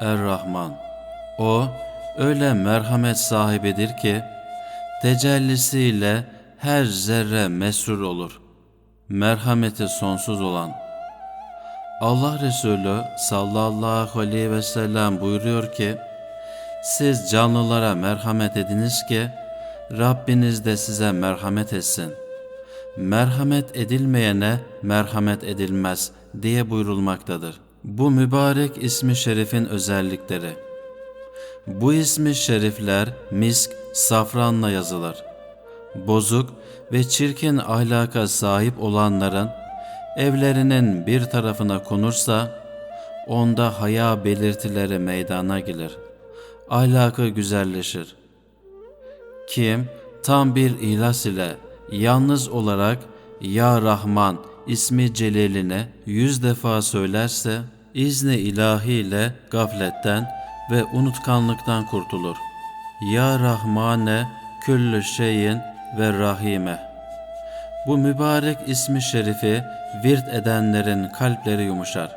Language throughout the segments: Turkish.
Er-Rahman. O öyle merhamet sahibidir ki tecellisiyle her zerre mesrur olur. Merhameti sonsuz olan. Allah Resulü sallallahu aleyhi ve sellem buyuruyor ki siz canlılara merhamet ediniz ki Rabbiniz de size merhamet etsin. Merhamet edilmeyene merhamet edilmez diye buyurulmaktadır. Bu mübarek ismi şerifin özellikleri. Bu ismi şerifler misk, safranla yazılır. Bozuk ve çirkin ahlaka sahip olanların evlerinin bir tarafına konursa onda haya belirtileri meydana gelir. Ahlakı güzelleşir. Kim tam bir ihlas ile yalnız olarak Ya Rahman ismi celilini yüz defa söylerse izni ilahiyle gafletten ve unutkanlıktan kurtulur. Ya Rahmane küllü şeyin ve Rahime. Bu mübarek ismi şerifi virt edenlerin kalpleri yumuşar.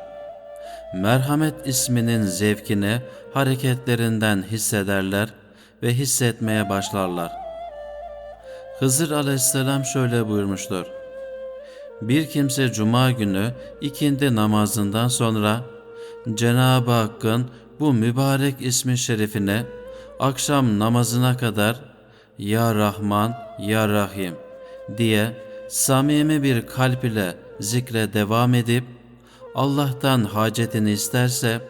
Merhamet isminin zevkini hareketlerinden hissederler ve hissetmeye başlarlar. Hızır aleyhisselam şöyle buyurmuştur. Bir kimse cuma günü ikindi namazından sonra Cenab-ı Hakk'ın bu mübarek ismi şerifine akşam namazına kadar Ya Rahman, Ya Rahim diye samimi bir kalp ile zikre devam edip Allah'tan hacetini isterse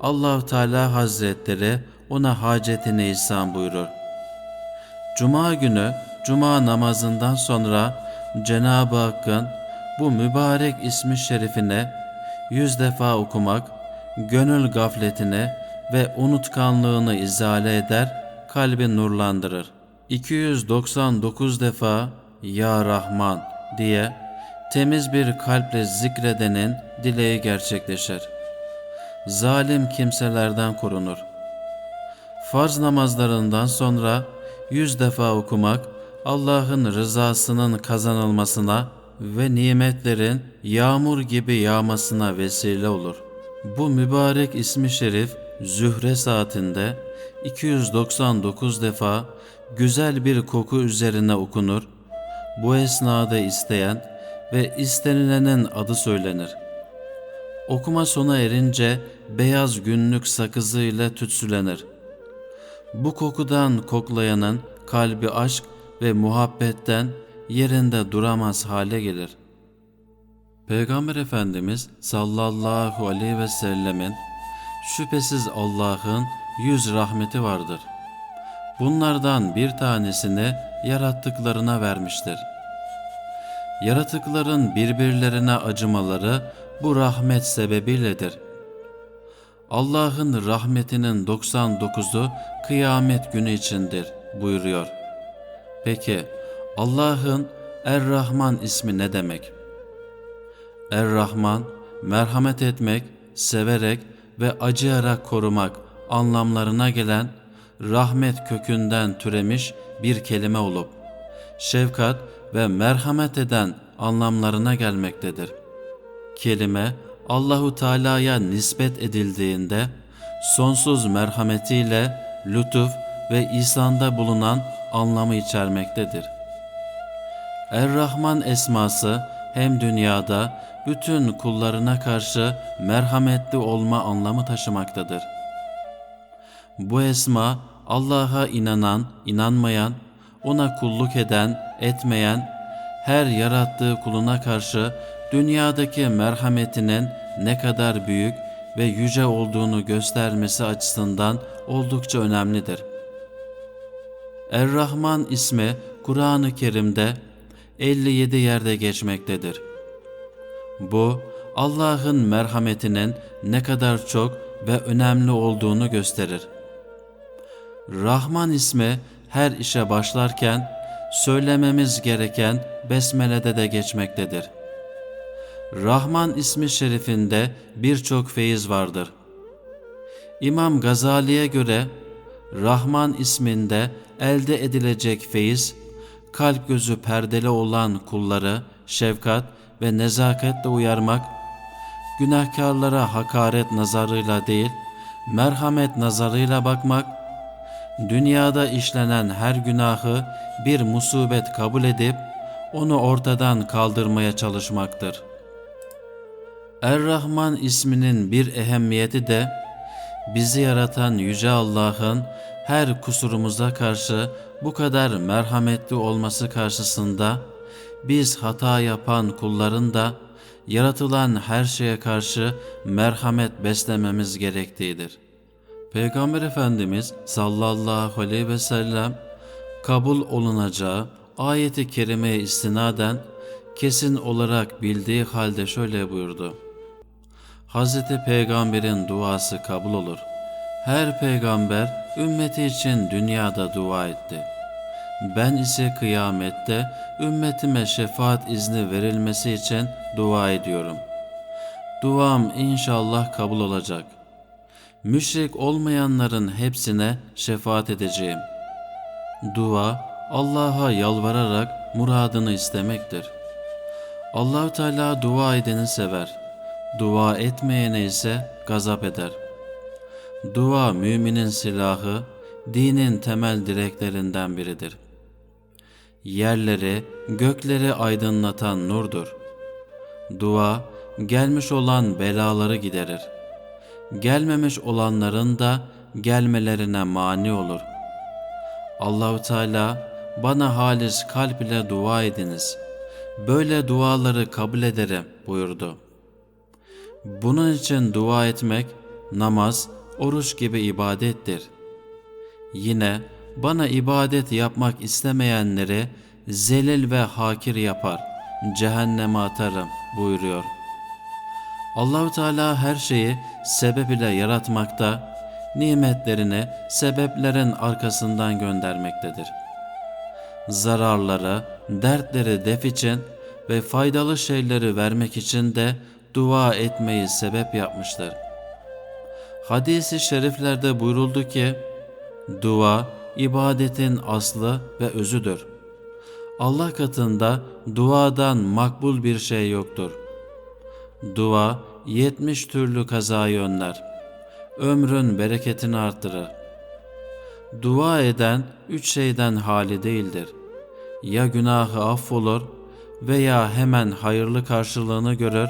allah Teala Hazretleri ona hacetini ihsan buyurur. Cuma günü cuma namazından sonra Cenab-ı Hakk'ın bu mübarek ismi şerifine yüz defa okumak, gönül gafletini ve unutkanlığını izale eder, kalbi nurlandırır. 299 defa Ya Rahman diye temiz bir kalple zikredenin dileği gerçekleşir. Zalim kimselerden korunur. Farz namazlarından sonra yüz defa okumak Allah'ın rızasının kazanılmasına ve nimetlerin yağmur gibi yağmasına vesile olur. Bu mübarek ismi şerif zühre saatinde 299 defa güzel bir koku üzerine okunur. Bu esnada isteyen ve istenilenin adı söylenir. Okuma sona erince beyaz günlük sakızı ile tütsülenir. Bu kokudan koklayanın kalbi aşk ve muhabbetten yerinde duramaz hale gelir. Peygamber Efendimiz sallallahu aleyhi ve sellemin şüphesiz Allah'ın yüz rahmeti vardır. Bunlardan bir tanesini yarattıklarına vermiştir. Yaratıkların birbirlerine acımaları bu rahmet sebebiyledir. Allah'ın rahmetinin 99'u kıyamet günü içindir buyuruyor. Peki Allah'ın Er-Rahman ismi ne demek? Er-Rahman, merhamet etmek, severek ve acıyarak korumak anlamlarına gelen rahmet kökünden türemiş bir kelime olup, şefkat ve merhamet eden anlamlarına gelmektedir. Kelime Allahu Teala'ya nispet edildiğinde sonsuz merhametiyle lütuf ve ihsanda bulunan anlamı içermektedir. Er-Rahman esması hem dünyada bütün kullarına karşı merhametli olma anlamı taşımaktadır. Bu esma Allah'a inanan, inanmayan, ona kulluk eden, etmeyen, her yarattığı kuluna karşı dünyadaki merhametinin ne kadar büyük ve yüce olduğunu göstermesi açısından oldukça önemlidir. Er-Rahman ismi Kur'an-ı Kerim'de 57 yerde geçmektedir. Bu Allah'ın merhametinin ne kadar çok ve önemli olduğunu gösterir. Rahman ismi her işe başlarken söylememiz gereken besmelede de geçmektedir. Rahman ismi şerifinde birçok feyiz vardır. İmam Gazali'ye göre Rahman isminde elde edilecek feyiz, kalp gözü perdeli olan kulları şefkat ve nezaketle uyarmak, günahkarlara hakaret nazarıyla değil, merhamet nazarıyla bakmak, dünyada işlenen her günahı bir musibet kabul edip onu ortadan kaldırmaya çalışmaktır. Er-Rahman isminin bir ehemmiyeti de bizi yaratan Yüce Allah'ın her kusurumuza karşı bu kadar merhametli olması karşısında biz hata yapan kulların da yaratılan her şeye karşı merhamet beslememiz gerektiğidir. Peygamber Efendimiz sallallahu aleyhi ve sellem kabul olunacağı ayeti kerimeye istinaden kesin olarak bildiği halde şöyle buyurdu. Hazreti Peygamber'in duası kabul olur. Her peygamber ümmeti için dünyada dua etti. Ben ise kıyamette ümmetime şefaat izni verilmesi için dua ediyorum. Duam inşallah kabul olacak. Müşrik olmayanların hepsine şefaat edeceğim. Dua Allah'a yalvararak muradını istemektir. Allahü Teala dua edeni sever. Dua etmeyene ise gazap eder. Dua müminin silahı, dinin temel direklerinden biridir. Yerleri, gökleri aydınlatan nurdur. Dua, gelmiş olan belaları giderir. Gelmemiş olanların da gelmelerine mani olur. Allahu Teala bana halis kalp ile dua ediniz. Böyle duaları kabul ederim buyurdu. Bunun için dua etmek, namaz, oruç gibi ibadettir. Yine bana ibadet yapmak istemeyenleri zelil ve hakir yapar, cehenneme atarım buyuruyor. Allahu Teala her şeyi sebep ile yaratmakta, nimetlerini sebeplerin arkasından göndermektedir. Zararları, dertleri def için ve faydalı şeyleri vermek için de dua etmeyi sebep yapmıştır. Hadis-i şeriflerde buyuruldu ki, dua ibadetin aslı ve özüdür. Allah katında duadan makbul bir şey yoktur. Dua yetmiş türlü kazayı önler. Ömrün bereketini arttırır. Dua eden üç şeyden hali değildir. Ya günahı affolur veya hemen hayırlı karşılığını görür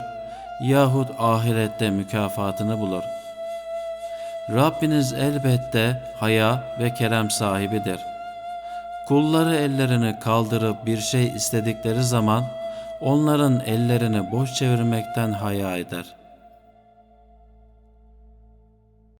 yahut ahirette mükafatını bulur. Rabbiniz elbette haya ve kerem sahibidir. Kulları ellerini kaldırıp bir şey istedikleri zaman onların ellerini boş çevirmekten haya eder.''